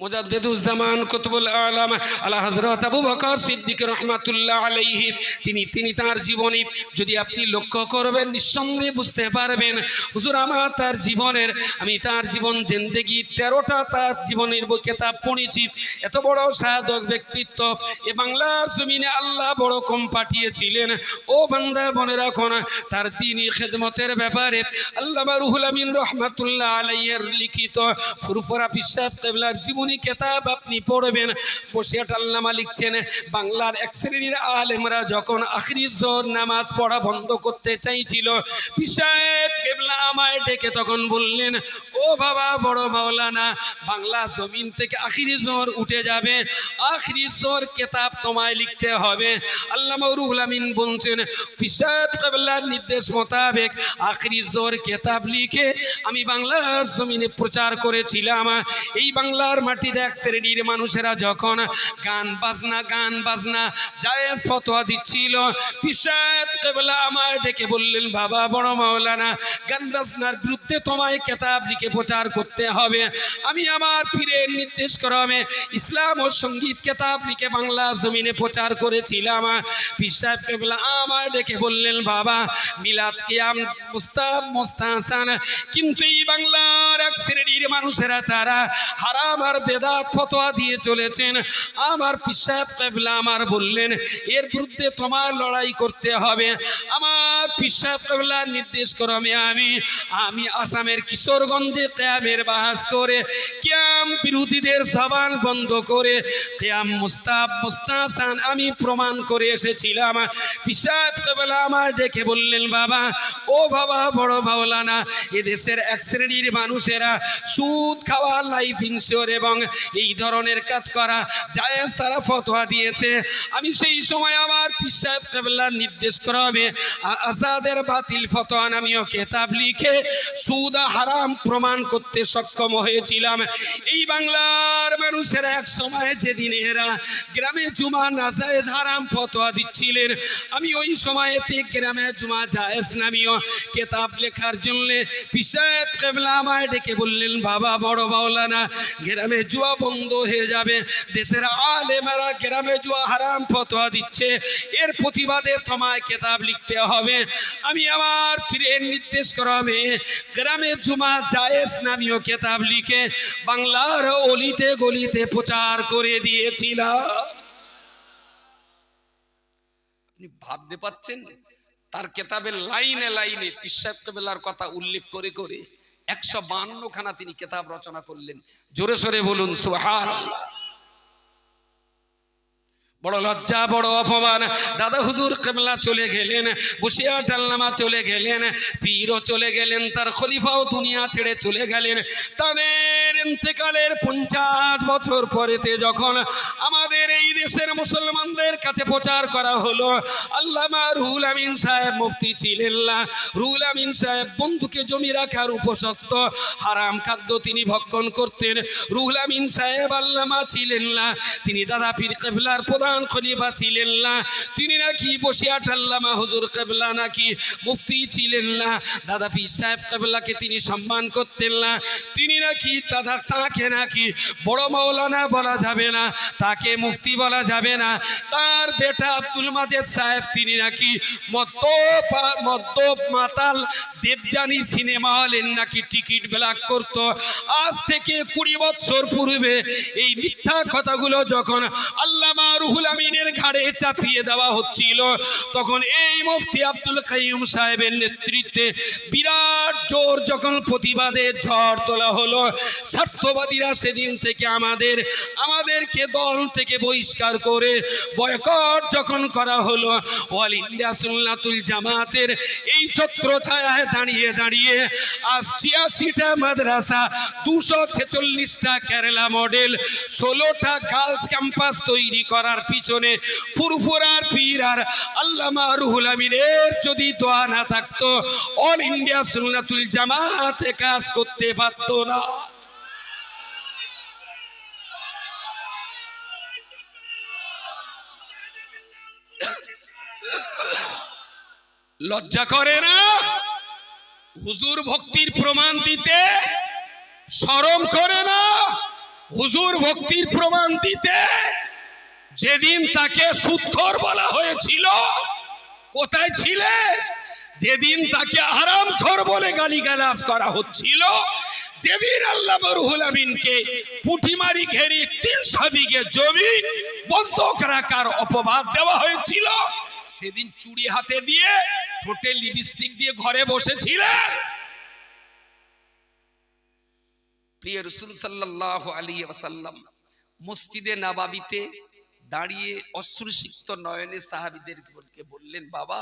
মুজাদ্দিদুজ্জামান কুতুবুল আলাম আলা হযরত আবু বকর রাহমাতুল্লাহ আলাইহি, তিনি তিনি তার জীবনী যদি আপনি লক্ষ্য করবেন নিঃসন্দেহে বুঝতে পারবেন, হুজুর তার জীবনের, আমি তার জীবন জিন্দেগি তেরোটা তার জীবনের কেতাব পড়েছি। এত বড় সাধক ব্যক্তিত্ব, এ বাংলার জমিনে আল্লাহ বড় কম পাঠিয়েছিলেন। ও বান্দা মনে রাখুন, তার দিনই খেদমতের ব্যাপারে আল্লাহ রুহুল আমিন রহমাতুল্লাহ আলাইয়ের লিখিত ফুরফুরা বিশ্বাস জীবনী কেতাব আপনি পড়বেন। বসিয়াট আল্লামা লিখছেন, বাংলার এক শ্রেণির আলেমরা যখন আখরি জোর নামাজ পড়া বন্ধ করতে চাইছিল কেবলা আমায় ডেকে তখন বললেন, ও বাবা বড় মাওলানা, বাংলা জমিন থেকে আখিরি জোর উঠে যাবে, আখরি জোর কেতাব তোমায় লিখতে হবে। আল্লাহ রুহুল আমিন বলছেন পিসাহেব কেবলার নির্দেশ মোতাবেক আখরি জোর কেতাব লিখে আমি বাংলার জমিনে প্রচার করেছিলাম। এই বাংলার মাটিতে এক শ্রেণির মানুষেরা যখন গান বাজনা গান বাজনা, জায়েজ ফতোয়া দিচ্ছিল পিসাদ কেবলা আমায় ডেকে বললেন, বাবা, বড় মাওলানা, গান বাজনার বিরুদ্ধে তোমায় কেতাব লিখে প্রচার করতে হবে। আমি আমার পীরের নির্দেশ ক্রমে ইসলাম ও সংগীত কেতাব লিখে বাংলা জমিনে প্রচার করেছিলাম। পিসাদ কেবলা আমায় ডেকে বললেন, বাবা, মিলাদ কিয়াম মুস্তাব মুস্তাহসান, কিন্তু এই বাংলার এক শ্রেণির মানুষেরা তারা হারাম আর বেদাত ফতোয়া দিয়ে চলেছেন। আমার পিসাব কেবলা আমার বললেন, এর বিরুদ্ধে তোমার লড়াই করতে হবে। আমার পিসাব কেবলা, নির্দেশ ক্রমে আমি আমি আসামের কিশোরগঞ্জে ক্যামের বাহাস করে, ক্যাম বিরোধীদের জবান বন্ধ করে, ক্যাম মুস্তাব মুস্তাহসান আমি প্রমাণ করে এসেছিলাম। পিসাব কেবলা আমার ডেকে বললেন, বাবা, ও বাবা, বড় মাওলানা, এদেশের এক শ্রেণির মানুষেরা সুদ খাওয়া লাইফ ইন্স্যুর এবং এই ধরনের কাজ করা জায়েজ তারা ফতোয়া দিয়েছে। আমি সেই সময় আমার পিসাব কেবলার নির্দেশ করা হবে আজাদের বাতিল ফতোয়া নামীয় কেতাব লিখে সুদ হারাম প্রমাণ করতে সক্ষম হয়েছিলাম। এই বাংলার মানুষেরা এক সময় যেদিন এরা গ্রামে জুমা নাজায়েজ হারাম ফতোয়া দিচ্ছিলেন, আমি ওই সময়েতে গ্রামে জুমা জায়েজ নামীয় কেতাব লেখার জন্য পিসাব কেবলা আমায় ডেকে বললেন, বাবা, বড় মাওলানা, গ্রামে জুয়া বন্ধ হয়ে যাবে। দেশের আলেমারা গ্রামে জুয়া হারাম ফতোয়া দিচ্ছে। এর প্রতিবাদে তোমায় কেতাব লিখতে হবে। আমি আমার ফিরের নির্দেশ করাবে গ্রামে জুমা জায়েজ নামীয় কেতাব লিখে বাংলার অলিতে গলিতে প্রচার করে দিয়েছিলাম। আপনি ভাবতে পাচ্ছেন তার কেতাবের লাইনে লাইনে পিসাব কথা উল্লেখ করে করে একশো বান্ন খানা তিনি কেতাব রচনা করলেন। জোরে সোরে বলুন সুহার বড় লজ্জা, বড় অপমান। দাদা হুজুর কেবলা চলে গেলেন বসিয়া টাল্লামা চলে গেলেন, পীরও চলে গেলেন, তার খলিফাও দুনিয়া ছেড়ে চলে গেলেন। তাদের ইন্তেকালের পঞ্চাশ বছর পরেতে যখন আমাদের এই দেশের মুসলমানদের কাছে প্রচার করা হলো, আল্লামা রুহুল আমিন সাহেব মুফতি ছিলেন না। রুহুল আমিন সাহেব বন্ধুকে জমি রাখার উপসত্ত হারাম খাদ্য তিনি ভক্ষণ করতেন। রুহুল আমিন সাহেব আল্লামা ছিলেন না। তিনি দাদা পীর কেবলার প্রধান খলিফা ছিলেন না। তিনি নাকি বসিয়া আল্লামা হুজুর কেবলা নাকি মুফতি ছিলেন না। দাদা পীর সাহেব কেবলাকে তিনি সম্মান করতেন না। তিনি নাকি দাদা, তাকে নাকি বড় মাওলানা বলা যাবে না, তাকে মুফতি বলা যাবে না। তার বেটা আব্দুল মাজেদ সাহেব তিনি নাকি মদ্য মদ্য মাতাল দেবজানি সিনেমা হলেন নাকি টিকিট ব্ল্যাক করত। আজ থেকে কুড়ি বছর পূর্বে এই মিথ্যা কথাগুলো যখন আল্লামা রুহুল চাপিয়ে দেওয়া হচ্ছিল। তখন এই মুফতি আব্দুল কাইম সাহেবের নেতৃত্বে বিরাট জোর যখন প্রতিবাদে ঝড় তোলা হলো, স্বার্থবাদীরা সেদিন থেকে আমাদের, আমাদেরকে দল থেকে বহিষ্কার করে বয়কট যখন করা হলো অল ইন্ডিয়া সুন্নাতুল জামাতের এই ছত্র ছায়ায় দাঁড়িয়ে দাঁড়িয়ে আজ ছিয়াশিটা মাদ্রাসা, দুশো ছেচল্লিশটা কেরালা মডেল, ষোলোটা গার্লস ক্যাম্পাস তৈরি করার পিছনে ফুরফুরার পীর আর আল্লামা রুহুল আমিনের যদি দোয়া না থাকতো অল ইন্ডিয়া সুন্নাতুল জামাতে কাজ করতে পারতো না। লজ্জা করে না? হুজুর ভক্তির প্রমাণ দিতে শরম করে না? হুজুর ভক্তির প্রমাণ দিতে যেদিন তাকে সুৎখর বলা হয়েছিল, কোথায় ছিলে? যেদিন তাকে আরাম খর বলে গালিগালাজ করা হচ্ছিল, যেদিন আল্লাহ রুহুল আমিনকে পুঁটিমারি ঘেরি তিনশো বিঘে জমি বন্ধক রাখার অপবাদ দেওয়া হয়েছিল, সেদিন চুড়ি হাতে দিয়ে ঠোঁটে লিপস্টিক দিয়ে ঘরে বসেছিলেন। প্রিয় রসুল সাল্লাহ আলী ওয়াসাল্লাম, মসজিদে নাবাবিতে দাঁড়িয়ে অশ্রুসিক্ত নয়নে সাহাবিদেরকে বললেন, বাবা,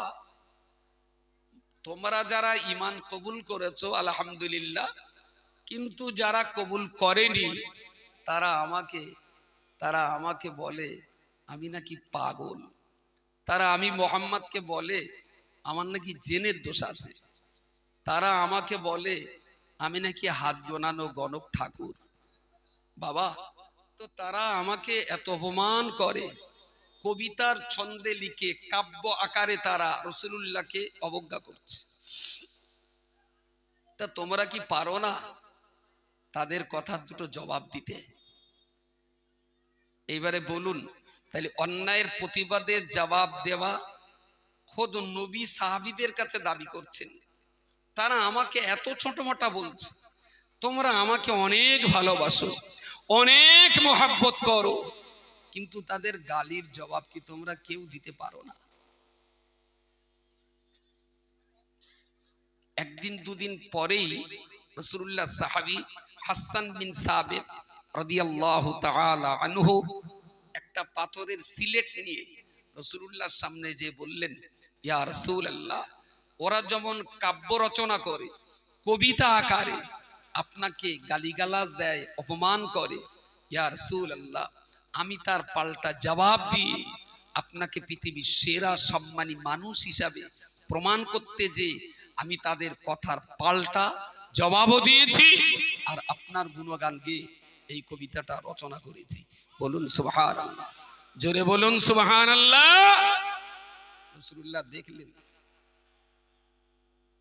তোমরা যারা ইমান কবুল করেছ, আলহামদুলিল্লাহ, কিন্তু যারা কবুল করেনি, তারা আমাকে তারা আমাকে বলে, আমি নাকি পাগল। তারা আমি মোহাম্মদকে বলে, আমার নাকি জেনের দোষ আছে। তারা আমাকে বলে, আমি নাকি হাত গোনানো গণক ঠাকুর। বাবা তো তারা আমাকে এত অপমান করে। কবিতার ছন্দে লিখে কাব্য আকারে তারা রসুলুল্লাহকে অবজ্ঞা করছে। তা তোমরা কি পারো না তাদের কথা দুটো জবাব দিতে? এইবারে বলুন, তাহলে অন্যায়ের প্রতিবাদের জবাব দেওয়া খোদ নবী সাহাবিদের কাছে দাবি করছেন। তারা আমাকে এত ছোট মোটা বলছে। তোমরা আমাকে অনেক ভালোবাসো। অনেক মহাব্বত করো। কিন্তু তাদের গালির জবাব কি তোমরা কেউ দিতে পারো না? একদিন দুদিন পরেই রসুল্লাহ সাহাবি হাসান বিন সাবেদ রদিয়াল্লাহু তাআলা আনহু একটা পাথরের সিলেট নিয়ে রসুলুল্লাহর সামনে যে বললেন, ইয়া ওরা যেমন কাব্য রচনা করে, কবিতা আকারে আপনাকে গালিগালাজ দেয়, অপমান করে। ইয়া রাসূলুল্লাহ, আমি তার পাল্টা জবাব দিয়ে আপনাকে পৃথিবীর সেরা সম্মানী মানুষ হিসাবে প্রমাণ করতে যে আমি তাদের কথার পাল্টা জবাবও দিয়েছি আর আপনার গুণগান গেয়ে এই কবিতাটা রচনা করেছি। বলুন সুবহান আল্লাহ জোরে বলুন সুবহান আল্লাহ রসুল্লাহ দেখলেন,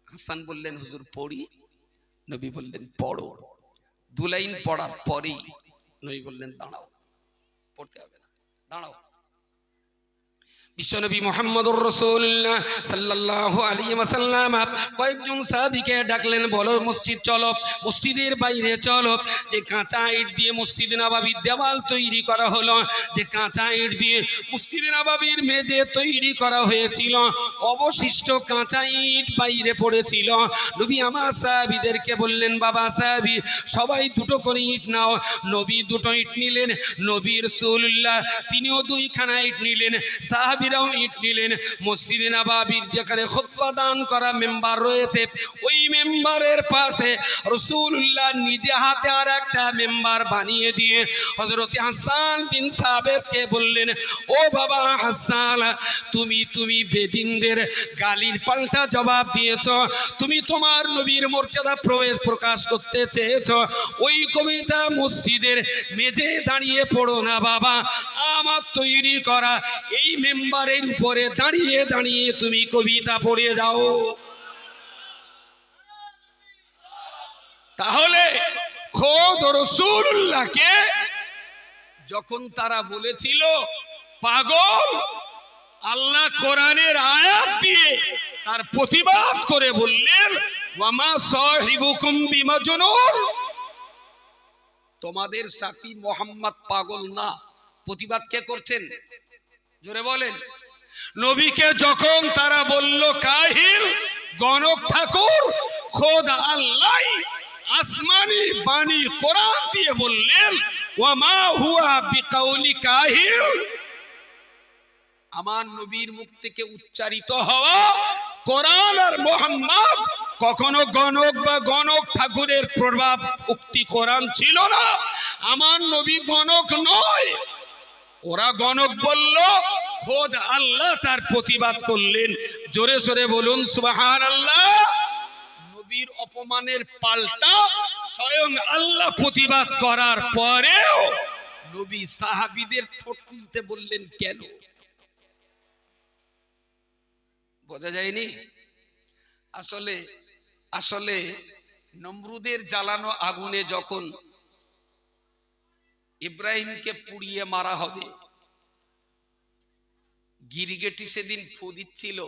হাসান বললেন, হুজুর, পড়ি। নবী বললেন পড়ো। দু লাইন পড়ার পরেই নবী বললেন দাঁড়াও পড়তে হবে না দাঁড়াও। বিশ্বনবী মোহাম্মদুর রসুল্লাহ সাল্লাল্লাহু আলাইহি ওয়াসাল্লাম কয়েকজন সাহাবীকে ডাকলেন, বলো মসজিদ চলো, মসজিদের বাইরে চলো। যে কাঁচা ইট দিয়ে মসজিদ নবাবির দেওয়াল তৈরি করা হলো, যে কাঁচা ইট দিয়ে মসজিদ নবাবির মেঝে তৈরি করা হয়েছিল, অবশিষ্ট কাঁচা ইট বাইরে পড়েছিল। নবী আমার সাহাবীদেরকে বললেন, বাবা সাহাবী, সবাই দুটো করে ইট নাও। নবী দুটো ইট নিলেন, নবী রসুল্লাহ তিনিও দুইখানা ইট নিলেন। সাহাবিরাও ইট নিলেন। মসজিদে নাবাবির যেখানে খুতবা দান করা মেম্বার রয়েছে, ওই মেম্বারের পাশে রসুল্লাহ নিজে হাতে আর একটা মেম্বার বানিয়ে দিয়ে হজরত হাসান বিন সাবেদকে বললেন, ও বাবা হাসান, তুমি তুমি বেদিনদের গালির পাল্টা জবাব দিয়েছ, তুমি তোমার নবীর মর্যাদা প্রবেশ প্রকাশ করতে চেয়েছ, ওই কবিতা মসজিদের মেঝে দাঁড়িয়ে পড়ো না বাবা, আমার তৈরি করা এই মেম্বারের উপরে দাঁড়িয়ে দাঁড়িয়ে তুমি কবিতা পড়ে যাও। তাহলে খোদ রসুল্লাহকে যখন তারা বলেছিল, পাগল, আল্লাহ কোরআনের আয়াত দিয়ে তার প্রতিবাদ করে বললেন, ওয়ামা সাহিবুকুম বিমাজনুন। তোমাদের সাথী মোহাম্মদ পাগল না। প্রতিবাদ কে করছেন? জোরে বলেন। নবীকে যখন তারা বলল, কাহিল, গণক ঠাকুর, খোদ আল্লাহ, আসমানি বাণী কোরআন দিয়ে বললেন ওয়ামা হুয়া বিকাউলি কাহিল। আমার নবীর মুখ থেকে উচ্চারিত হওয়া কোরআন আর মোহাম্মদ কখনো গণক বা গণক ঠাকুরের প্রভাব উক্তি কোরআন ছিল না। আমার নবী গণক নয় ওরা গণক বলল, খোদ আল্লাহ তার প্রতিবাদ করলেন। জোরে সোরে বলুন সুবাহান আল্লাহ নবীর অপমানের পাল্টা স্বয়ং আল্লাহ প্রতিবাদ করার পরেও নবী সাহাবিদের ঠোঁট খুলতে বললেন, কেন? বোঝা যায়নি? আসলে আসলে নমরুদের জ্বালানো আগুনে যখন ইব্রাহিমকে পুড়িয়ে মারা হবে। গিরিগেটি সেদিন ফু দিচ্ছিল।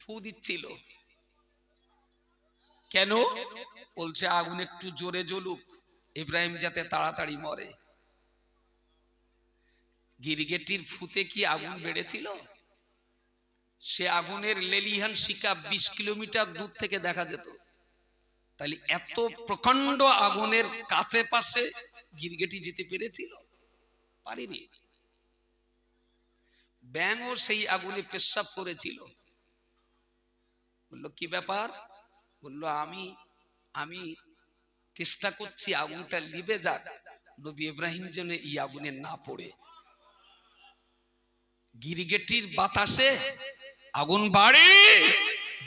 ফু দিচ্ছিল। কেন? বলছে, আগুন একটু জোরে জ্বলুক, ইব্রাহিম যাতে তাড়াতাড়ি মরে। গিরিগেটির ফুতে কি আগুন বেড়েছিল? সে আগুনের লেলিহান শিকা বিশ কিলোমিটার দূর থেকে দেখা যেত। তাহলে এত প্রকাণ্ড আগুনের কাছে পাশে গিরগেটি যেতে পেরেছিল? পারিনি। ব্যাঙও সেই আগুনে পেশাব করেছিল। বলল, কি ব্যাপার? বলল, আমি আমি চেষ্টা করছি আগুনটা লিবে যাক। নবী ইব্রাহিম যেন এই আগুনে না পড়ে। গিরিগেটির বাতাসে আগুন বাড়ে,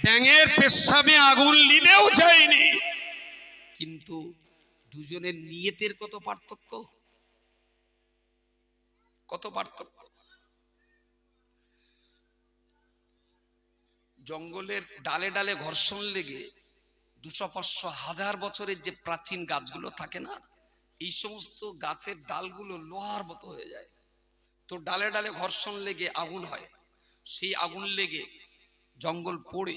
ব্যাঙের পেশাবে আগুন লিবেও যায়নি। কিন্তু দুজনের নিয়তের কত পার্থক্য? কত পার্থক্য? জঙ্গলের ডালে ডালে ঘর্ষণ লেগে দুশো পাঁচশো হাজার বছরের যে প্রাচীন গাছগুলো থাকে না, এই সমস্ত গাছের ডালগুলো লোহার মতো হয়ে যায়। তো ডালে ডালে ঘর্ষণ লেগে আগুন হয়। সেই আগুন লেগে জঙ্গল পড়ে।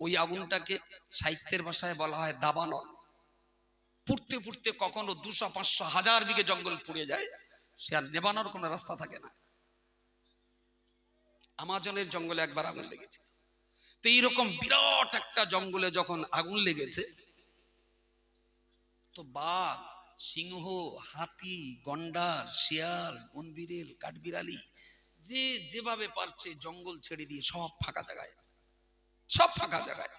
ওই আগুনটাকে সাহিত্যের ভাষায় বলা হয় দাবানল। পুড়তে পুড়তে কখনো দুশো, পাঁচশো, হাজার বিঘে জঙ্গল পুড়ে যায়, সে আর নেবানোর কোনো রাস্তা থাকে না। আমাজনের জঙ্গলে একবার আগুন লেগেছে। তো এইরকম বিরাট একটা জঙ্গলে যখন আগুন লেগেছে, তো বাঘ, সিংহ, হাতি, গন্ডার, শিয়াল বনবিরেল কাঠবিড়ালি, যে যেভাবে পারছে জঙ্গল ছেড়ে দিয়ে সব ফাঁকা জায়গায়, সব ফাঁকা জায়গায়।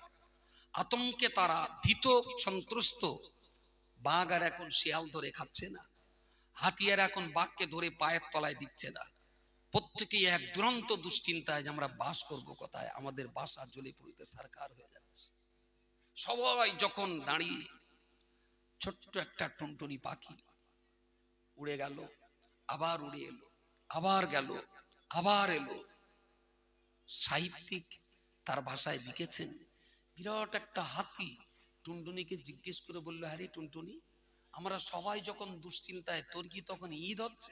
আতঙ্কে তারা ভীত, সন্ত্রস্ত বাঘ আর এখন শিয়াল ধরে খাচ্ছে না। হাতিয়ার এখন বাঘকে ধরে পায়ের তলায় দিচ্ছে না। প্রত্যেকেই এক দুরন্ত দুশ্চিন্তায় যে আমরা বাস করব কোথায়? আমাদের বাসা জ্বলে পুড়িতে সারকার হয়ে যাচ্ছে। সবাই যখন দাঁড়িয়ে ছোট্ট একটা টুনটুনি পাখি উড়ে গেল, আবার উড়ে এলো, আবার গেল, আবার এলো। সাহিত্যিক তার ভাষায় লিখেছেন, বিরাট একটা হাতি টুনটুনিকে জিজ্ঞেস করে বলল হ্যাঁ রে টুনটুনি, আমরা সবাই যখন দুশ্চিন্তায়, তোর কি তখন ঈদ হচ্ছে?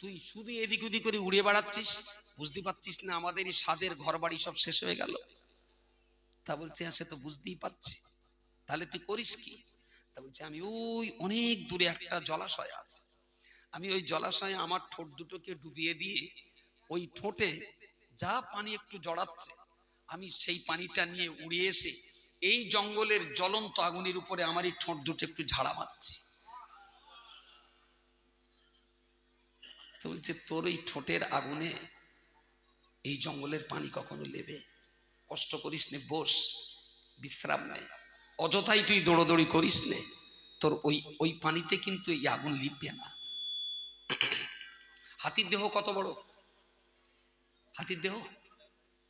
তুই শুধু এদিক ওদিক করে উড়ে বেড়াচ্ছিস? বুঝতে পারছিস না আমাদের এই স্বাদের ঘর বাড়ি সব শেষ হয়ে গেল। তা বলছে হ্যাঁ সে তো বুঝতেই পারছি। তাহলে তুই করিস কি? তা বলছে, আমি ওই অনেক দূরে একটা জলাশয় আছে। আমি ওই জলাশয়ে আমার ঠোঁট দুটোকে ডুবিয়ে দিয়ে ওই ঠোঁটে যা পানি একটু জড়াচ্ছে, আমি সেই পানিটা নিয়ে উড়ে এসে এই জঙ্গলের জ্বলন্ত আগুনের উপরে আমার এই ঠোঁট দুটো একটু ঝাড়া মারছি। বলছে, তোর এই ঠোঁটের আগুনে এই জঙ্গলের পানি কখনো লেবে? কষ্ট করিস নে, বস, বিশ্রাম নে। অযথাই তুই দৌড়োদৌড়ি করিস নে। তোর ওই ওই পানিতে কিন্তু এই আগুন লিপবে না। হাতির দেহ কত বড়? হাতির দেহ?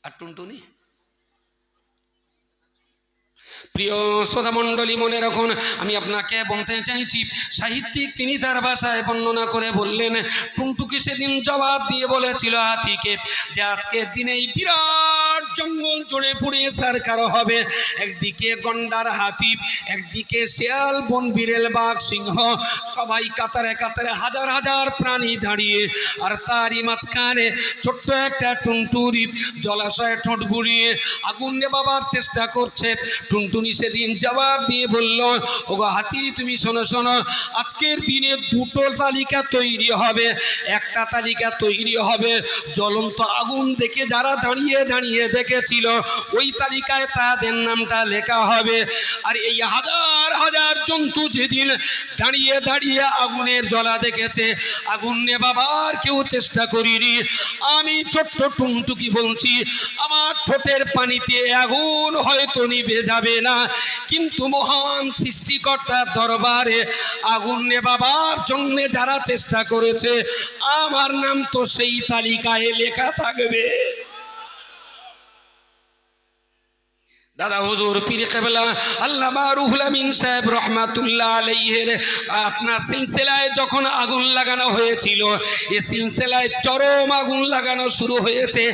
আর টুনটুনি? প্রিয় শ্রোতা মণ্ডলী মনে রাখুন, আমি আপনাকে বলতে চাইছি, সাহিত্যিক তিনি তার ভাষায় বর্ণনা করে বললেন, টুনটুকি সেদিন জবাব দিয়ে বলেছিল হাতিকে যে আজকের দিনে এই বিরাট জঙ্গল জুড়ে পুড়িয়ে সারকার হবে। একদিকে গন্ডার হাতি, একদিকে শেয়াল, বন বিরেল বাঘ, সিংহ, সবাই কাতারে কাতারে হাজার হাজার প্রাণী দাঁড়িয়ে। আর তারই মাঝখানে ছোট্ট একটা টুনটুরি জলাশয়ে ঠোঁট বুড়িয়ে আগুন নেবাবার চেষ্টা করছে। টুনটুনি সেদিন জবাব দিয়ে বলল, ওগো হাতি, তুমি শোনো শোনো, আজকের দিনে দুটো তালিকা তৈরি হবে। একটা তালিকা তৈরি হবে, জ্বলন্ত আগুন দেখে যারা দাঁড়িয়ে দাঁড়িয়ে দেখেছিল। ওই তালিকায় তাদের নামটা লেখা হবে। আর এই হাজার হাজার জন্তু যেদিন দাঁড়িয়ে দাঁড়িয়ে আগুনের জ্বলা দেখেছে, আগুন নেবাবার কেউ চেষ্টা করিনি। আমি ছোট্ট টুনটুকি বলছি, আমার ঠোঁটের পানিতে আগুন হয়তো নিভে যাবে না, কিন্তু মহান সৃষ্টিকর্তার দরবারে আগুন নেবাবার জন্য যারা চেষ্টা করেছে, আমার নাম তো সেই তালিকায় লেখা থাকবে। দাদা হুজুর, পীর কেবলা, আল্লামা রুহুল আমিন সাহেব রহমাতুল্লাহ আলাইহের, আপনার সিলসিলায় যখন আগুন লাগানো হয়েছিল এই সিলসিলায় চরম আগুন লাগানো শুরু হয়েছে।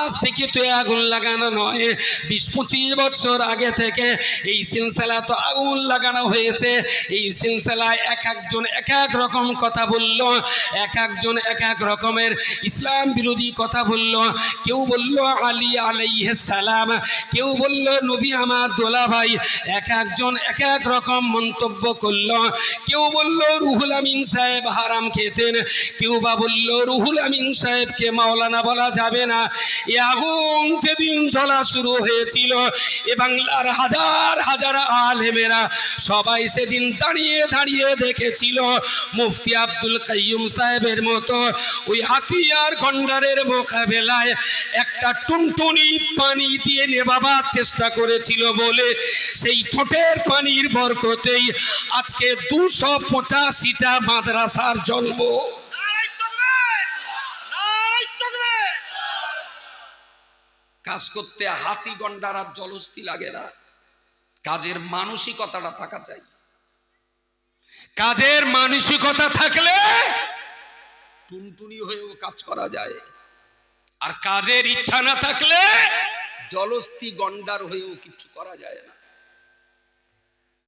আজ থেকে তো এ আগুন লাগানো নয়, বিশ পঁচিশ বছর আগে থেকে এই সিলসিলা তো আগুন লাগানো হয়েছে। এই সিলসিলায় এক একজন এক এক রকম কথা বলল, এক একজন এক এক রকমের ইসলাম বিরোধী কথা বলল। কেউ বলল আলী আলাইহিস সালাম, কেউ বলল নবী আমার দোলা ভাই, এক একজন এক এক রকম মন্তব্য করল। কেউ বলল, রুহুল আমিন সাহেব হারাম খেতেন। কেউ বা বলল, রুহুল আমিন সাহেবকে মাওলানা বলা যাবে না। এ আগুন যেদিন জ্বলা শুরু হয়েছিল, এ বাংলার হাজার হাজার আলেমেরা সবাই সেদিন দাঁড়িয়ে দাঁড়িয়ে দেখেছিল মুফতি আব্দুল কাইয়ুম সাহেবের মতো। ওই হাতিয়ার গন্ডারের মোকাবেলায় একটা টুনটুনি পানি দিয়ে নেবাবার চেষ্টা করেছিল বলে সেই ঠোঁটের পানির বরকতেই আজকে দুশো পঁচাশিটা মাদ্রাসার জন্ম। কাজ করতে হাতি গন্ডার আর জলস্থি লাগে না। কাজের মানসিকতাটা থাকা চাই। কাজের মানসিকতা থাকলে টুনটুনি হয়েও কাজ করা যায়। আর কাজের ইচ্ছা না থাকলে জলস্থি গন্ডার হয়েও কিছু করা যায় না।